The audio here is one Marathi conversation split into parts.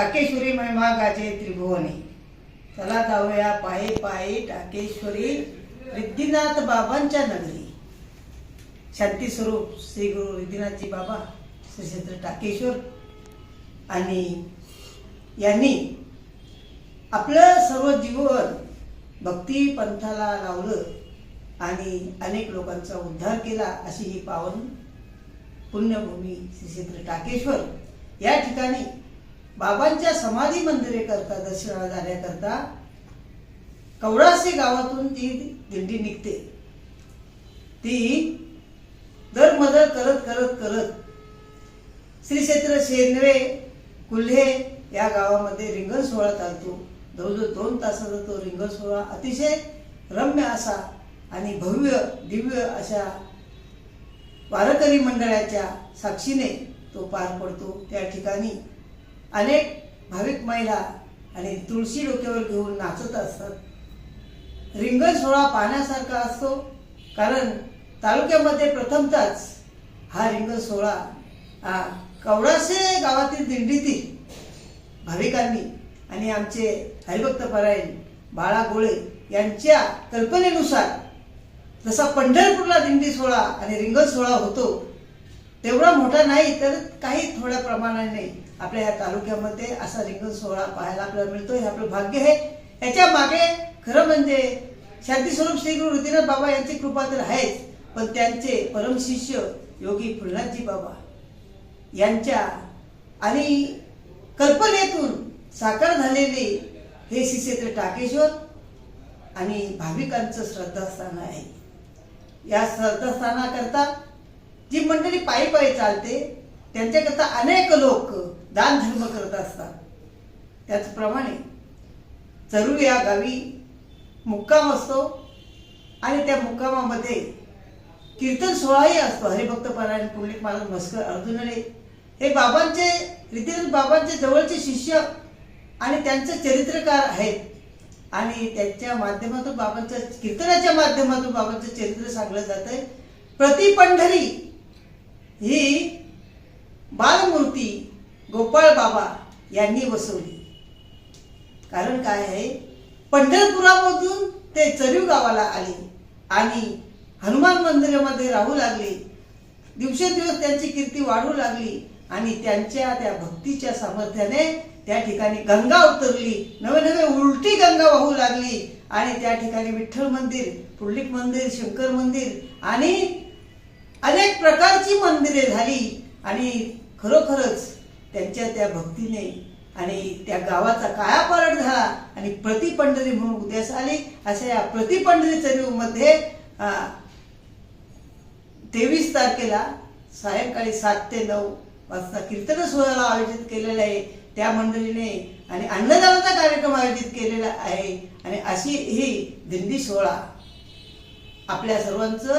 टाकेश्वरी महिमा गाजे त्रिभुवनी. चला जाऊया पायी पायी टाकेश्वरी रिद्धिनाथ बाबांच्या नगरी. शांती स्वरूप श्री गुरु रिद्धिनाथजी बाबा श्री क्षेत्र टाकेश्वर. आणि यांनी आपलं सर्व जीवन भक्ती पंथाला लावलं आणि अनेक लोकांचा उद्धार केला अशी ही पावन पुण्यभूमी श्री क्षेत्र टाकेश्वर. या ठिकाणी बाबांच्या समाधी मंदिरे करता दर्शनाला जाण्याकरता कवडासे गावातून ती दिंडी निघते. ती दरमदर करत करत करत श्री क्षेत्र शेनवे कुल्हे या गावामध्ये रिंगण सोहळा चालतो. जवळजवळ दोन तासाचा तो रिंगण सोहळा अतिशय रम्य असा आणि भव्य दिव्य अशा वारकरी मंडळाच्या साक्षीने तो पार पडतो. त्या ठिकाणी अनेक भाविक महिला आणि तुळशी डोक्यावर घेऊन नाचत असतात. रिंगण सोहळा पाहण्यासारखा असतो कारण तालुक्यामध्ये प्रथमतच हा रिंगण सोहळा हा कवडासे गावातील दिंडीतील भाविकांनी आणि आमचे हरिभक्त परायण बाळा गोळे यांच्या कल्पनेनुसार जसा पंढरपूरला दिंडी सोहळा आणि रिंगण सोहळा होतो तेवढा मोठा नाही तर काही थोड्या प्रमाणाने आपल्या या तालुक्यामध्ये असा रिंगण सोहळा पाहायला आपल्याला मिळतो. हे आपलं भाग्य आहे. याच्या मागे खरं म्हणजे शांतीस्वरूप श्री गुरु रुद्रनाथ बाबा यांची कृपा तर आहेच पण त्यांचे परमशिष्य योगी फुलनाथजी बाबा यांच्या आणि कल्पनेतून साकार झालेले हे शिष्यत्र टाकेश्वर आणि भाविकांचं श्रद्धास्थान आहे. या श्रद्धास्थानाकरता जी मंडळी पायी पायी चालते त्यांच्याकरता अनेक लोक दान धर्म करत असतात. त्याचप्रमाणे चरू या गावी मुक्काम असतो आणि त्या मुक्कामामध्ये कीर्तन सोहळाही असतो. हरिभक्त परायण पुंडलिक महाराज मस्कर अर्जुनरे हे बाबांचे रीतीनं बाबांचे जवळचे शिष्य आणि त्यांचे चरित्रकार आहेत. आणि त्यांच्या माध्यमातून बाबांच्या कीर्तनाच्या माध्यमातून बाबांचं चरित्र सांगलं जातं आहे प्रति पंढरी ही बालमूर्ती गोपाळ बाबा यांनी बसवली. कारण काय आहे? पंढरपुरामधून ते चरीव गावाला आले आणि हनुमान मंदिरामध्ये राहू लागले. दिवसेंदिवस त्यांची कीर्ती वाढू लागली आणि त्यांच्या त्या भक्तीच्या सामर्थ्याने त्या ठिकाणी गंगा उतरली. नवे नवे उलटी गंगा वाहू लागली आणि त्या ठिकाणी विठ्ठल मंदिर पुंडलिक मंदिर शंकर मंदिर आणि अनेक प्रकारची मंदिरे झाली आणि खरोखरच त्यांच्या त्या भक्तीने आणि त्या गावाचा कायापालट झाला आणि प्रतिपंढरी म्हणून उद्यास आली. अशा या प्रतिपंढरी चरीमध्ये तेवीस तारखेला सायंकाळी सात ते नऊ वाजता कीर्तन सोहळा आयोजित केलेला आहे. त्या मंडळीने आणि अन्नदानाचा कार्यक्रम आयोजित केलेला आहे. आणि अशी ही दिंडी सोहळा आपल्या सर्वांचं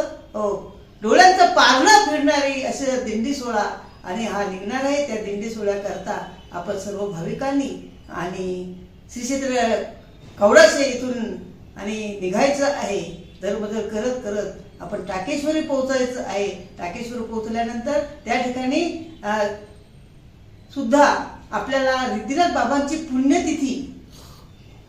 डोळ्यांचं पारणं फिरणारी असे दिंडी सोहळा आणि हा निघणार आहे. त्या दिंडी सोहळ्याकरता आपण सर्व भाविकांनी आणि श्री क्षेत्र कवडाशे इथून आणि निघायचं आहे. दरबदल करत करत आपण टाकेश्वरी पोहोचायचं आहे. टाकेश्वरी पोहोचल्यानंतर त्या ठिकाणी सुद्धा आपल्याला रिद्धिनाथ बाबांची पुण्यतिथी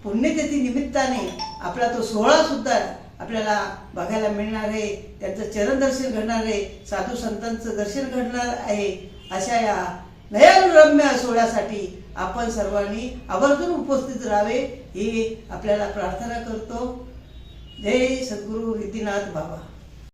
पुण्यतिथी निमित्ताने आपला तो सोहळा सुद्धा आपल्याला बघायला मिळणार आहे. त्यांचं चरण दर्शन घडणार आहे. साधू संतांचं दर्शन घडणार आहे. अशा या नयनरम्य सोहळ्यासाठी आपण सर्वांनी आवर्जून उपस्थित राहावे ही आपल्याला प्रार्थना करतो. जय सद्गुरू रिद्धिनाथ बाबा.